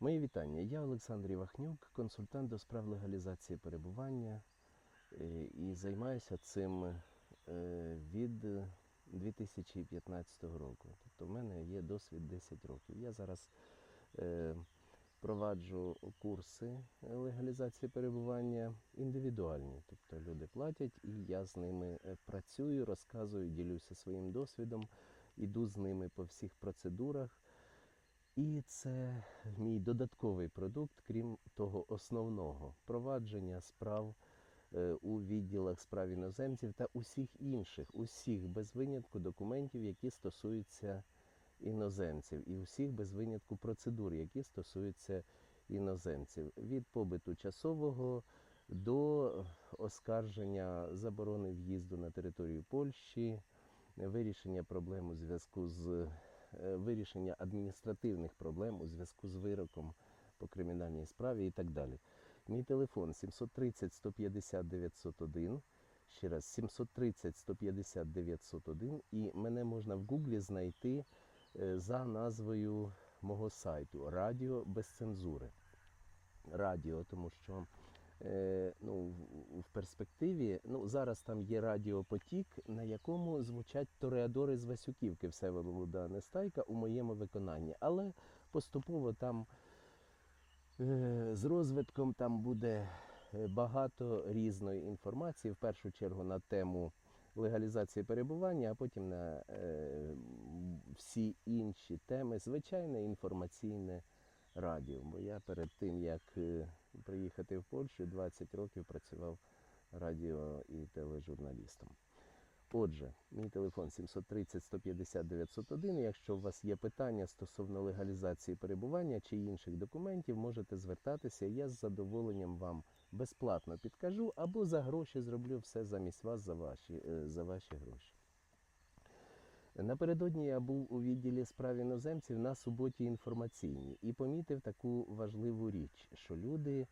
Мої вітання. Я Олександр Івахнюк, консультант до справ легалізації перебування е, і займаюся цим е, від 2015 року. Тобто в мене є досвід 10 років. Я зараз е, проваджу курси легалізації перебування індивідуальні. Тобто люди платять і я з ними працюю, розказую, ділюся своїм досвідом, іду з ними по всіх процедурах. І це мій додатковий продукт, крім того основного провадження справ е, у відділах справ іноземців та усіх інших, усіх без винятку документів, які стосуються іноземців, і усіх без винятку процедур, які стосуються іноземців, від побиту часового до оскарження заборони в'їзду на територію Польщі, вирішення проблем у зв'язку з вирішення адміністративних проблем у зв'язку з вироком по кримінальній справі і так далі. Мій телефон 730 150 901. Ще раз 730 150 901 і мене можна в Гуглі знайти е, за назвою мого сайту Радіо без цензури. Радіо, тому що е, ну, в- перспективі, ну зараз там є радіопотік, на якому звучать тореадори з Васюківки Всеволода Нестайка у моєму виконанні. Але поступово там е, з розвитком там буде е, багато різної інформації, в першу чергу на тему легалізації перебування, а потім на е, всі інші теми, звичайне інформаційне радіо. Бо я перед тим, як е, приїхати в Польщу, 20 років працював радіо і тележурналістом. Отже, мій телефон 730 150 901. Якщо у вас є питання стосовно легалізації перебування чи інших документів, можете звертатися. Я з задоволенням вам безплатно підкажу або за гроші зроблю все замість вас за ваші, е, за ваші гроші. Напередодні я був у відділі справ іноземців на суботі інформаційній і помітив таку важливу річ, що люди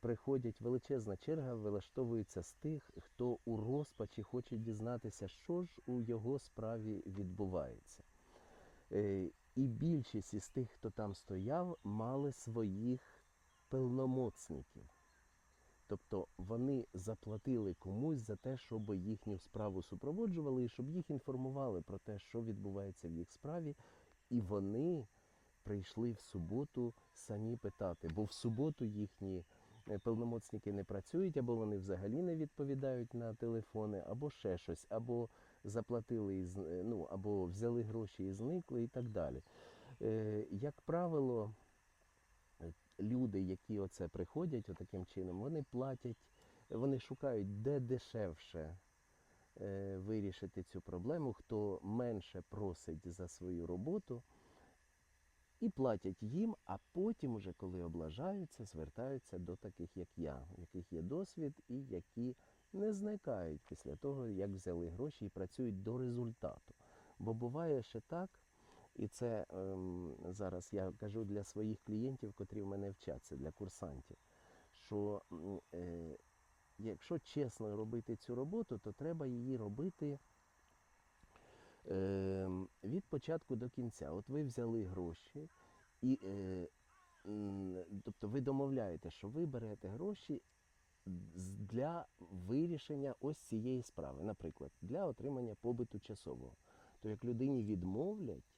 приходять величезна черга, вилаштовується з тих, хто у розпачі хоче дізнатися, що ж у його справі відбувається. Е, І більшість із тих, хто там стояв, мали своїх пелномоцників. Тобто вони заплатили комусь за те, щоб їхню справу супроводжували і щоб їх інформували про те, що відбувається в їх справі. І вони прийшли в суботу самі питати, бо в суботу їхні е, пелномоцники не працюють, або вони взагалі не відповідають на телефони, або ще щось, або заплатили, е, ну, або взяли гроші і зникли, і так далі. Е, Як правило, люди, які оце приходять отаким чином, вони платять, вони шукають, де дешевше вирішити цю проблему, хто менше просить за свою роботу, і платять їм, а потім, уже коли облажаються, звертаються до таких, як я, у яких є досвід і які не зникають після того, як взяли гроші і працюють до результату. Бо буває ще так, і це ем, зараз я кажу для своїх клієнтів, котрі в мене вчаться, для курсантів, що е, якщо чесно робити цю роботу, то треба її робити е, від початку до кінця. От ви взяли гроші, і, е, тобто ви домовляєте, що ви берете гроші для вирішення ось цієї справи, наприклад, для отримання побиту часового. То як людині відмовлять,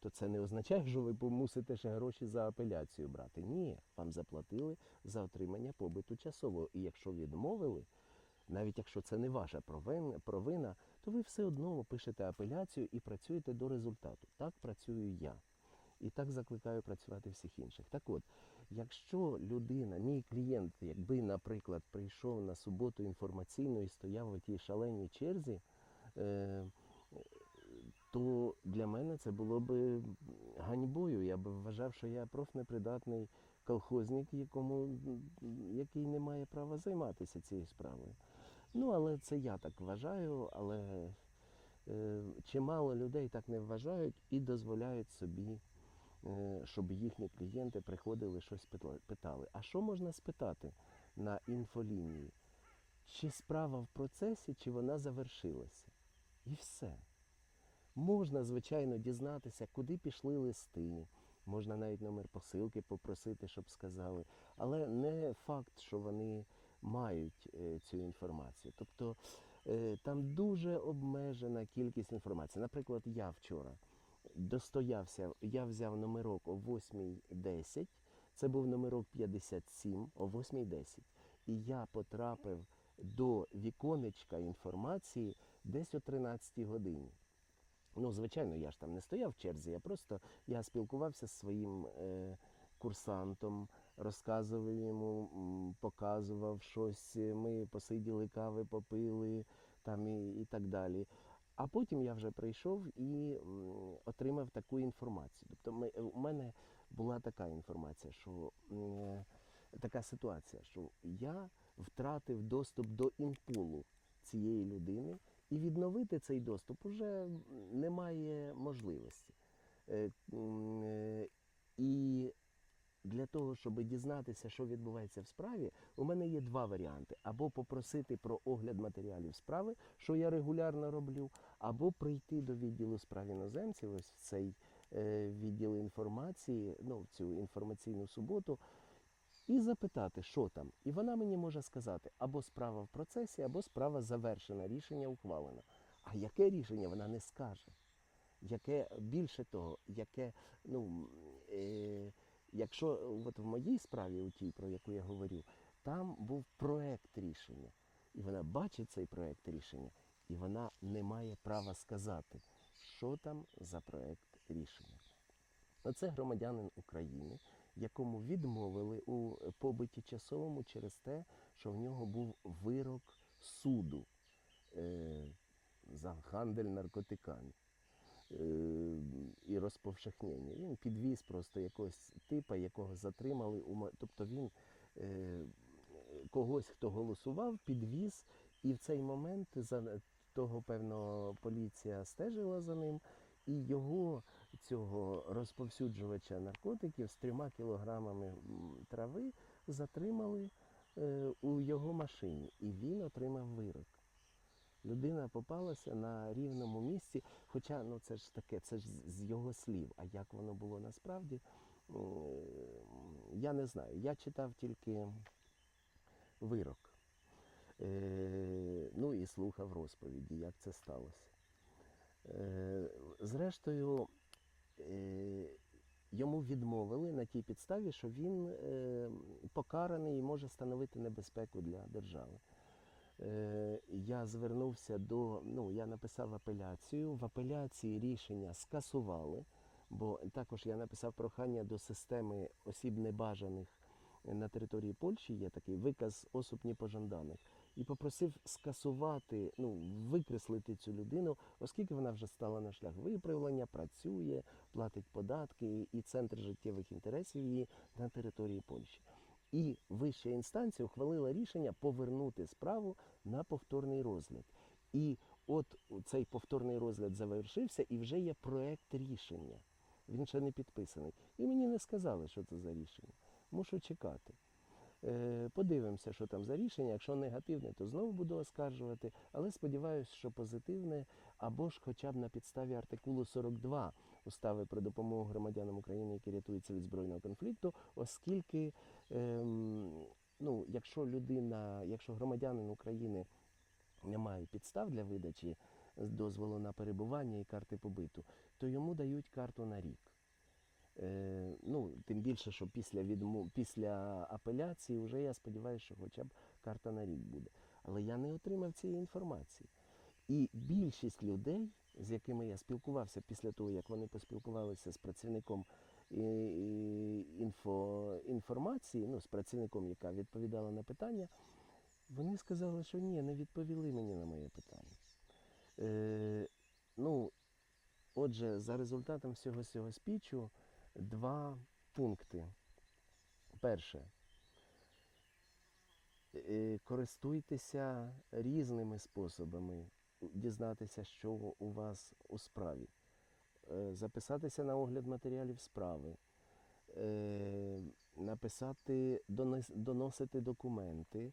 то це не означає, що ви мусите ще гроші за апеляцію брати. Ні, вам заплатили за отримання побиту часового. І якщо відмовили, навіть якщо це не ваша провина, то ви все одно пишете апеляцію і працюєте до результату. Так працюю я. І так закликаю працювати всіх інших. Так от, якщо людина, мій клієнт, якби, наприклад, прийшов на суботу інформаційно і стояв у тій шаленій черзі, е, то для мене це було б ганьбою. Я б вважав, що я профнепридатний колхозник, якому, який не має права займатися цією справою. Ну, але це я так вважаю, але е, чимало людей так не вважають і дозволяють собі, е, щоб їхні клієнти приходили щось питали-. А що можна спитати на інфолінії? Чи справа в процесі, чи вона завершилася? І все. Можна, звичайно, дізнатися, куди пішли листи, можна навіть номер посилки попросити, щоб сказали. Але не факт, що вони мають е, цю інформацію. Тобто е, там дуже обмежена кількість інформації. Наприклад, я вчора достоявся, я взяв номерок о 8.10, це був номерок 57 о 8.10. І я потрапив до віконечка інформації десь о 13 годині. Ну, звичайно, я ж там не стояв в черзі, я просто я спілкувався з своїм е, курсантом, розказував йому, показував щось. Ми посиділи, кави попили там і, і так далі. А потім я вже прийшов і отримав таку інформацію. Тобто ми, у мене була така інформація, що е, така ситуація, що я втратив доступ до інпулу цієї людини, і відновити цей доступ уже немає можливості. Е, е, І для того, щоб дізнатися, що відбувається в справі, у мене є два варіанти: або попросити про огляд матеріалів справи, що я регулярно роблю, або прийти до відділу справ іноземців, ось в цей е, відділ інформації, ну, в цю інформаційну суботу, і запитати, що там. І вона мені може сказати, або справа в процесі, або справа завершена, рішення ухвалено. А яке рішення вона не скаже? Яке більше того, яке, ну, е, якщо от в моїй справі, у тій, про яку я говорю, там був проект рішення. І вона бачить цей проект рішення, і вона не має права сказати, що там за проект рішення. Оце громадянин України, якому відмовили у побиті часовому через те, що в нього був вирок суду е, за гандель наркотиками е, і розповшехнення. Він підвіз просто якогось типа, якого затримали. у Тобто він е, когось, хто голосував, підвіз, і в цей момент за того, певно, поліція стежила за ним, і його цього розповсюджувача наркотиків з трьома кілограмами трави затримали е, у його машині, і він отримав вирок. Людина попалася на рівному місці, хоча ну це ж таке, це ж з- його слів. А як воно було насправді, я не знаю. Я читав тільки вирок. Е, ну і слухав розповіді, як це сталося. Е, зрештою, е, йому відмовили на тій підставі, що він е, покараний і може становити небезпеку для держави. Е, я звернувся до, ну, я написав апеляцію. В апеляції рішення скасували, бо також я написав прохання до системи осіб небажаних на території Польщі, є такий виказ осіб непожаданих, і попросив скасувати, ну, викреслити цю людину, оскільки вона вже стала на шлях виправлення, працює, платить податки і центр життєвих інтересів її на території Польщі. І вища інстанція ухвалила рішення повернути справу на повторний розгляд. І от цей повторний розгляд завершився, і вже є проект рішення. Він ще не підписаний. І мені не сказали, що це за рішення. Мушу чекати. Е, Подивимося, що там за рішення. Якщо негативне, то знову буду оскаржувати. Але сподіваюся, що позитивне, або ж хоча б на підставі артикулу 42 устави про допомогу громадянам України, які рятуються від збройного конфлікту, оскільки ем, ну, якщо людина, якщо громадянин України не має підстав для видачі дозволу на перебування і карти побиту, то йому дають карту на рік. Е, ну, тим більше, що після відмов, після апеляції вже я сподіваюся, що хоча б карта на рік буде. Але я не отримав цієї інформації. І більшість людей, з якими я спілкувався після того, як вони поспілкувалися з працівником і- і інфо, інформації, ну, з працівником, яка відповідала на питання, вони сказали, що ні, не відповіли мені на моє питання. Е, ну, отже, за результатом всього цього спічу два пункти. Перше. Е, Користуйтеся різними способами дізнатися, що у вас у справі. Е, Записатися на огляд матеріалів справи, е, написати, доносити документи,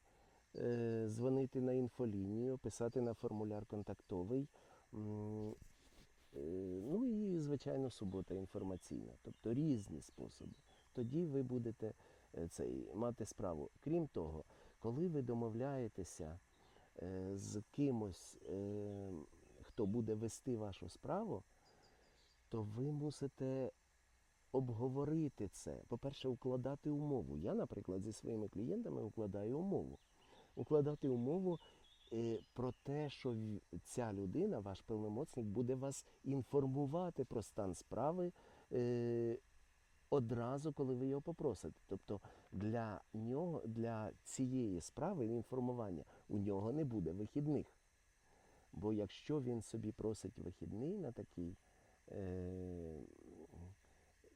дзвонити на інфолінію, писати на формуляр контактовий. Е, Ну і, звичайно, субота інформаційна, тобто різні способи. Тоді ви будете е, цей, мати справу. Крім того, коли ви домовляєтеся е, з кимось, хто буде вести вашу справу, то ви мусите обговорити це. По-перше, укладати умову. Я, наприклад, зі своїми клієнтами укладаю умову. Укладати умову про те, що ця людина, ваш повномоцник, буде вас інформувати про стан справи е, одразу, коли ви його попросите. Тобто для нього, для цієї справи інформування у нього не буде вихідних. Бо якщо він собі просить вихідний на такий, е,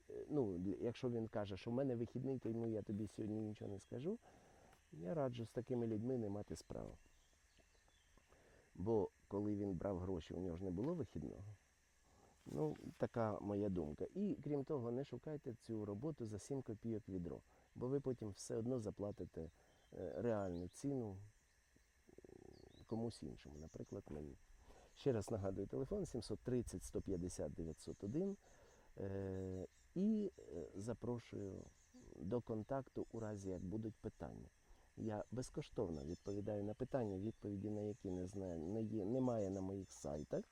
е, ну, якщо він каже, що в мене вихідний, тому я тобі сьогодні нічого не скажу, я раджу з такими людьми не мати справу. Бо коли він брав гроші, у нього ж не було вихідного. Ну, така моя думка. І крім того, не шукайте цю роботу за 7 копійок відро, бо ви потім все одно заплатите е, реальну ціну комусь іншому, наприклад, мені. Ще раз нагадую, телефон 730 150 901 е, і е, запрошую до контакту у разі, як будуть питання. Я безкоштовно відповідаю на питання, відповіді на які не знаю, не є, немає на моїх сайтах,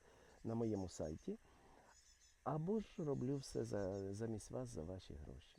на моєму сайті. Або ж роблю все за, замість вас за ваші гроші.